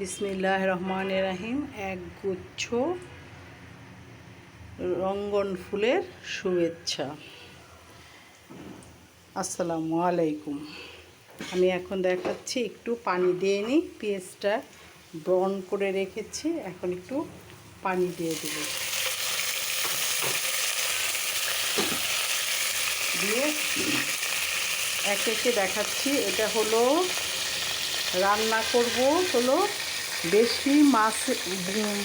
বিসমিল্লাহ রহমান রাহিম এক গুচ্ছ রঙ্গন ফুলের শুভেচ্ছা। আসসালামু আলাইকুম। আমি এখন দেখাচ্ছি, একটু পানি দিয়ে নিই পেঁয়াজটা ব্রন করে রেখেছি, এখন একটু পানি দিয়ে দেব। দিয়ে এক একে দেখাচ্ছি, এটা হলো রান্না করব হলো বেশি মাছ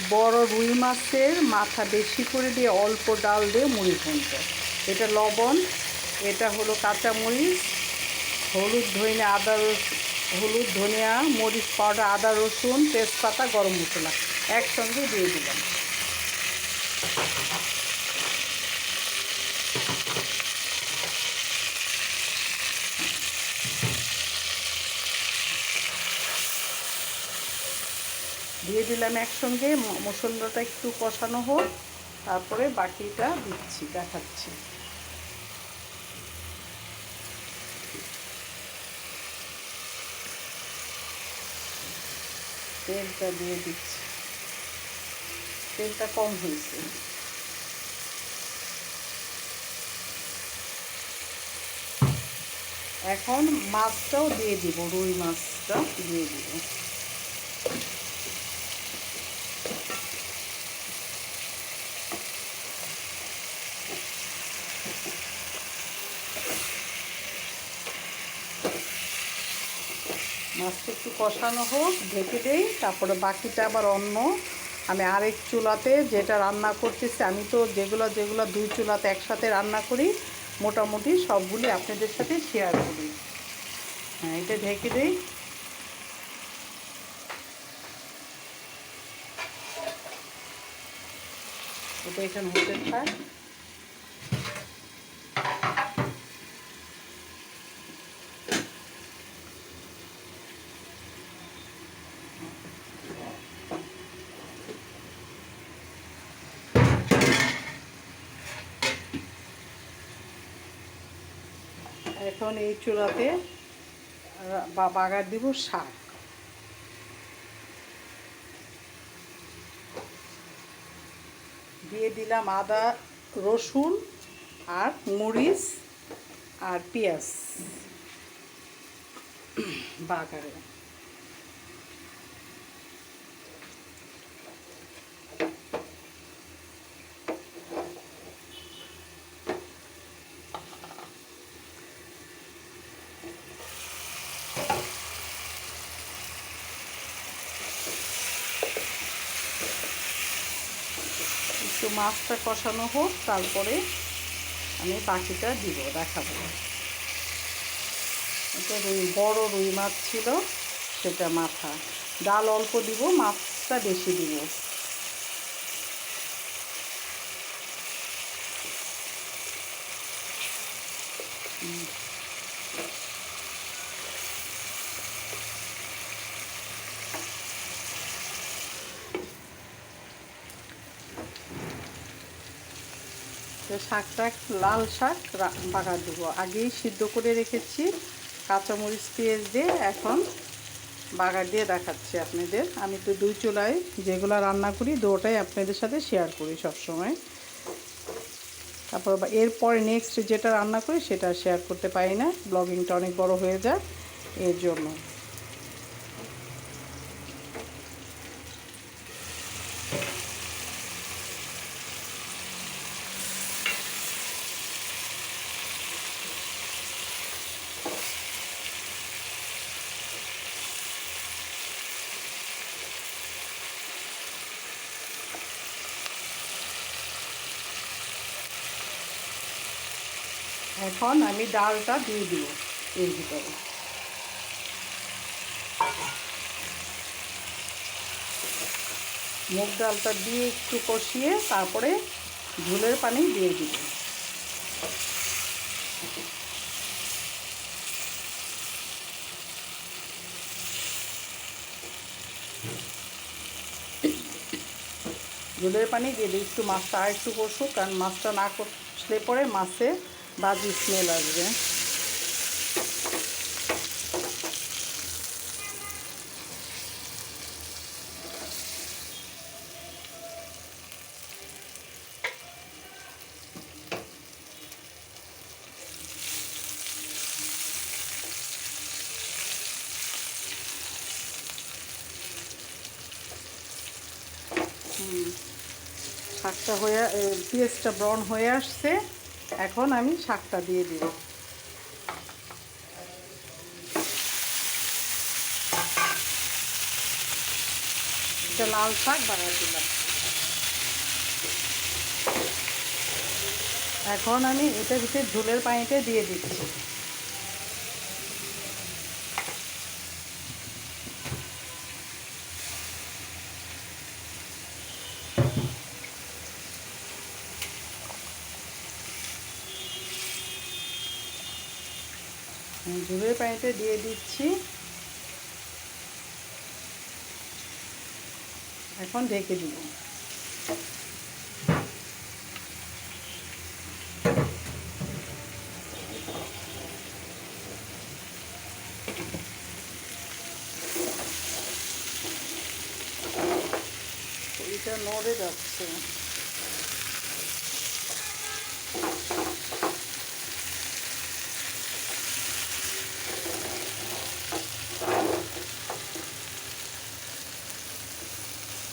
বড় রুই মাছের মাথা বেশি করে দিয়ে অল্প ডাল দিয়ে মুড়ি ঘন্ট এটা লবণ, এটা হলো কাঁচামরিচ, হলুদ, ধনিয়া, আদা রসুন হলুদ, ধনিয়া, মরিচ পাউডার, আদা রসুন, তেজপাতা, গরম মশলা একসঙ্গে দিয়ে দিলাম। দিয়ে দিলাম একসঙ্গে মশলাটা একটু কষানো হোক, তারপরে বাকিটা দিচ্ছি, দেখাচ্ছি। তেলটা দিয়ে দিচ্ছি। তেলটা কম হয়েছে। এখন মাছটাও দিয়ে দিব, রুই মাছটা দিয়ে দিব। মাছটা একটু কষানো হোক, ঢেকে দেই, তারপরে বাকিটা আবার অন্য। আমি আরেক চুলাতে যেটা রান্না করতেছি, আমি তো যেগুলো যেগুলো দুই চুলাতে একসাথে রান্না করি, মোটামুটি সবগুলি আপনাদের সাথে শেয়ার করি। হ্যাঁ এটা ঢেকে দিই। এটা এখানে হতে থাক। এখন এই চুলাতে বা বাগার দিব শাক। দিয়ে দিলাম আদা, রসুন আর মরিচ আর পেঁয়াজ বাগারে। একটু মাছটা কষানো হোক, তারপরে আমি পাখিটা দিব, দেখাবো। এটা রুই, বড় রুই মাছ ছিল, সেটা মাথা। ডাল অল্প দিব, মাছটা বেশি দিব। শাকটা, লাল শাক বাগার দেবো। আগেই সিদ্ধ করে রেখেছি। কাঁচামরিচ, পেঁয়াজ দিয়ে এখন বাগার দিয়ে দেখাচ্ছি আপনাদের। আমি তো দুই চুলায় যেগুলো রান্না করি, দুটাই আপনাদের সাথে শেয়ার করি সবসময়। তারপর এরপরে নেক্সট যেটা রান্না করি, সেটা শেয়ার করতে পারি না। ব্লগিংটা অনেক বড় হয়ে যায় এর জন্য। এখন আমি ডালটা দিয়ে দিব এর ভিতরে। মুগ ডালটা দিয়ে একটু কষিয়ে তারপরে ঝোলের পানি দিয়ে দিব। ঝোলের পানি দিয়ে দিই একটু মাছটা আর একটু কষুক, কারণ মাছটা না কষলে পরে মাছে বাজি স্মেল আসবে। শাকটা হয়ে পেঁয়াজটা ব্রাউন হয়ে আসছে। এখন আমি শাকটা দিয়ে দিব। লাল শাক বানিয়ে দিলাম। এখন আমি এটা ভিতরে ঝুলের পানিতে দিয়ে দিচ্ছি। ঝোলের পানিটা দিয়ে দিচ্ছি। এখন ঢেকে দিব। নড়ে যাচ্ছে।